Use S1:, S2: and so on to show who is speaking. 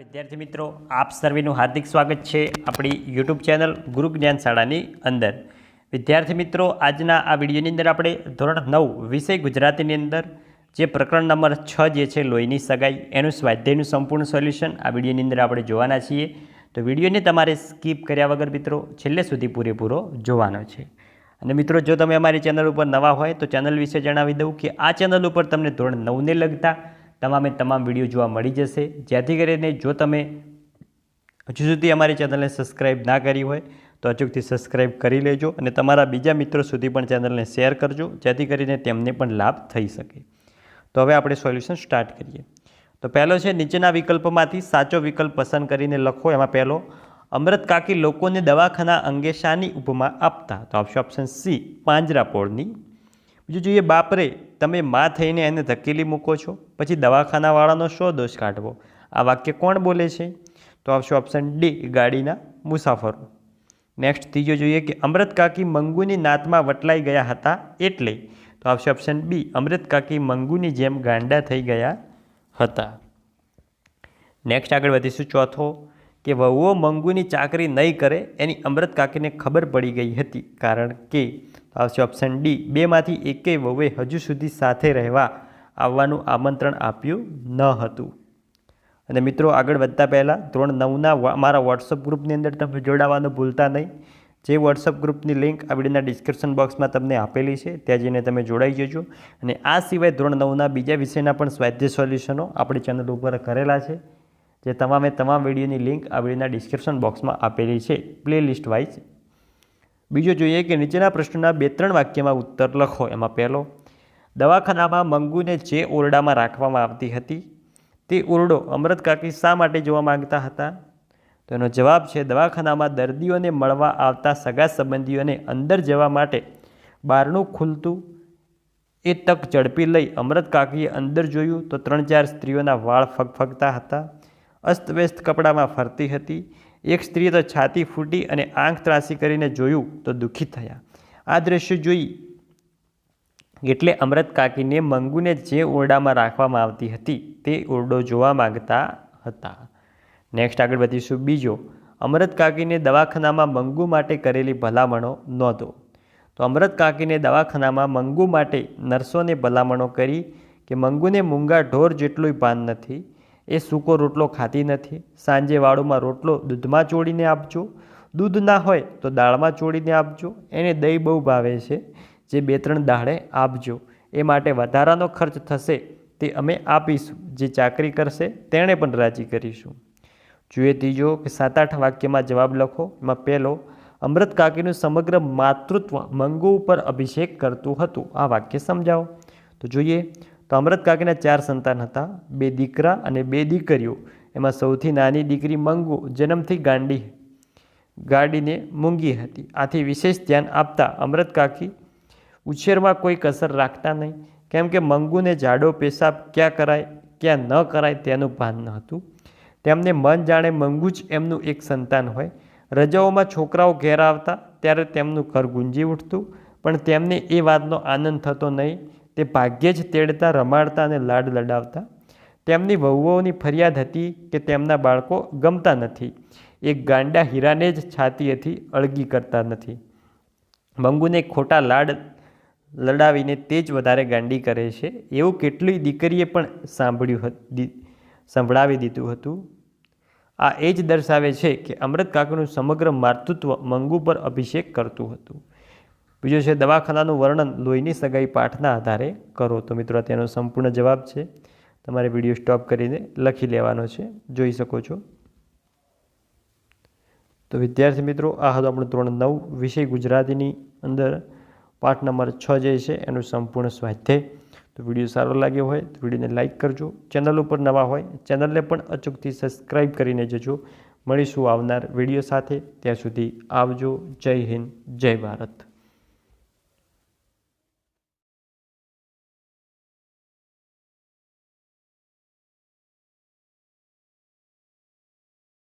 S1: વિદ્યાર્થી મિત્રો, આપ સર્વેનું હાર્દિક સ્વાગત છે આપણી યુટ્યુબ ચેનલ ગુરુ શાળાની અંદર. વિદ્યાર્થી મિત્રો, આજના આ વિડીયોની અંદર આપણે ધોરણ નવ વિષય ગુજરાતીની અંદર, જે પ્રકરણ નંબર છ જે છે લોહીની સગાઈ, એનું સ્વાધ્યાયનું સંપૂર્ણ સોલ્યુશન આ વિડીયોની અંદર આપણે જોવાના છીએ. તો વિડીયોને તમારે સ્કીપ કર્યા વગર મિત્રો, છેલ્લે સુધી પૂરેપૂરો જોવાનો છે. અને મિત્રો, જો તમે અમારી ચેનલ ઉપર નવા હોય તો ચેનલ વિશે જણાવી દઉં કે આ ચેનલ ઉપર તમને ધોરણ નવને લગતા તમામે તમામ વીડિયો જોવા મળી જશે. જેથી કરીને જો તમે હજુ સુધી અમારી ચેનલને સબસ્ક્રાઈબ ના કરી હોય, તો અચૂકથી સબસ્ક્રાઈબ કરી લેજો અને તમારા બીજા મિત્રો સુધી પણ ચેનલને શેર કરજો, જેથી કરીને તેમને પણ લાભ થઈ શકે. તો હવે આપણે સોલ્યુશન સ્ટાર્ટ કરીએ. તો પહેલો છે, નીચેના વિકલ્પોમાંથી સાચો વિકલ્પ પસંદ કરીને લખો. એમાં પહેલો, અમૃત કાકી લોકોને દવાખાના અંગે શાની ઉપમા આપતા. તો આપશે ઓપ્શન સી પાંજરાપોળની બીજું જોઈએ, બાપરે, તમે માં થઈને એને ધકેલી મૂકો છો? પછી દવાખાનાવાળાનો શો દોષ કાઢવો? આ વાક્ય કોણ બોલે છે? તો આવશે ઓપ્શન ડી ગાડીના મુસાફરો. નેક્સ્ટ ત્રીજો જોઈએ કે અમૃત કાકી મંગુની નાતમાં વટલાઈ ગયા હતા એટલે. તો આવશે ઓપ્શન બી અમૃત કાકી મંગુની જેમ ગાંડા થઈ ગયા હતા. નેક્સ્ટ આગળ વધીશું ચોથો. કે વહુઓ મંગુની ચાકરી નહીં કરે એની અમૃત કાકીને ખબર પડી ગઈ હતી. કારણ કે આવશે ઓપ્શન ડી બેમાંથી એકેય વહુએ હજુ સુધી સાથે રહેવા આવવાનું આમંત્રણ આપ્યું ન હતું. અને મિત્રો આગળ વધતા પહેલાં ધોરણ નવના મારા વોટ્સઅપ ગ્રુપની અંદર તમે જોડાવાનું ભૂલતા નહીં. જે વોટ્સઅપ ગ્રુપની લિંક આ વિડીયોના ડિસ્ક્રિપ્શન બોક્સમાં તમને આપેલી છે, ત્યાં જઈને તમે જોડાઈ જજો. અને આ સિવાય ધોરણ નવના બીજા વિષયના પણ સ્વાધ્યાય સોલ્યુશનો આપણી ચેનલ ઉપર કરેલા છે. જે તમામે તમામ વિડીયોની લિંક આ વિડીયોના ડિસ્ક્રિપ્શન બોક્સમાં આપેલી છે. પ્લે લિસ્ટ વાઇઝ બીજો જોઈએ કે નીચેના પ્રશ્નોના બે ત્રણ વાક્યમાં ઉત્તર લખો. એમાં પહેલો, દવાખાનામાં મંગુને જે ઓરડામાં રાખવામાં આવતી હતી, તે ઓરડો અમૃત કાકી શા માટે જોવા માંગતા હતા? તો એનો જવાબ છે, દવાખાનામાં દર્દીઓને મળવા આવતા સગા સંબંધીઓને અંદર જવા માટે બહારનું ખુલતું એ તક ઝડપી લઈ અમૃત કાકીએ અંદર જોયું તો ત્રણ ચાર સ્ત્રીઓના વાળ ફગફગતા હતા. અસ્તવ્યસ્ત કપડામાં ફરતી હતી. એક સ્ત્રીએ તો છાતી ફૂટી અને આંખ ત્રાસી કરીને જોયું તો દુઃખી થયા. આ દ્રશ્ય જોઈ એટલે અમૃત કાકીને મંગુને જે ઓરડામાં રાખવામાં આવતી હતી તે ઓરડો જોવા માંગતા હતા. નેક્સ્ટ આગળ વધીશું. બીજો, અમૃત કાકીને દવાખાનામાં મંગુ માટે કરેલી ભલામણો નોંધો. તો અમૃત કાકીને દવાખાનામાં મંગુ માટે નર્સોને ભલામણો કરી કે મંગુને મૂંગા ઢોર જેટલું ભાન નથી એ સૂકો રોટલો ખાતી નથી. સાંજે વાળુમાં રોટલો દૂધમાં ચોળીને આપજો. દૂધ ના હોય તો દાળમાં ચોળીને આપજો. એને દહીં બહુ ભાવે છે. જે બે ત્રણ દાળે આપજો. એ માટે વધારાનો ખર્ચ થશે તે અમે આપીશું. જે ચાકરી કરશે તેણે પણ રાજી કરીશું. જોઈએ ત્રીજો કે સાત આઠ વાક્યમાં જવાબ લખો. એમાં પહેલો, અમૃત કાકીનું સમગ્ર માતૃત્વ મંગુ ઉપર અભિષેક કરતું હતું. આ વાક્ય સમજાવો. તો જોઈએ તો અમૃત કાકીના ચાર સંતાન હતા. બે દીકરા અને બે દીકરીઓ. એમાં સૌથી નાની દીકરી મંગુ જન્મથી ગાંડી ગાડીને મૂંગી હતી. આથી વિશેષ ધ્યાન આપતા અમૃત કાકી ઉછેરમાં કોઈ કસર રાખતા નહીં. કેમ કે મંગુને જાડો પેશાબ ક્યાં કરાય, ક્યાં ન કરાય તેનું ભાન ન હતું તેમને મન જાણે મંગુ જ એમનું એક સંતાન હોય. રજાઓમાં છોકરાઓ ઘેર આવતા ત્યારે તેમનું ઘર ગુંજી ઉઠતું. પણ તેમને એ વાતનો આનંદ થતો નહીં. તે ભાગ્યે જ તેડતા, રમાડતા અને લાડ લડાવતા. તેમની વહુઓની ફરિયાદ હતી કે તેમના બાળકો ગમતા નથી. એક ગાંડા હીરાને જ છાતીએથી અળગી કરતા નથી. મંગુને ખોટા લાડ લડાવીને તે જ વધારે ગાંડી કરે છે. એવું કેટલી દીકરીએ પણ સાંભળ્યું સંભળાવી દીધું હતું. આ એ જ દર્શાવે છે કે અમૃત કાકનું સમગ્ર માતૃત્વ મંગુ પર અભિષેક કરતું હતું. બીજો છે, દવાખાનાનું વર્ણન લોહીની સગાઈ પાઠના આધારે કરો. તો મિત્રો, તેનો સંપૂર્ણ જવાબ છે, તમારે વીડિયો સ્ટોપ કરીને લખી લેવાનો છે. જોઈ શકો છો. તો વિદ્યાર્થી મિત્રો, આ હતો આપણું ધોરણ નવ, વિષય ગુજરાતીની અંદર. પાઠ નંબર છ જે છે, એનું સંપૂર્ણ સ્વાધ્યાય. તો વીડિયો સારો લાગ્યો હોય તો વિડીયોને લાઇક કરજો. ચેનલ ઉપર નવા હોય, ચેનલને પણ અચૂકથી સબસ્ક્રાઈબ કરીને જજો. મળીશું આવનાર વીડિયો સાથે. ત્યાં સુધી આવજો. જય હિન્દ, જય ભારત.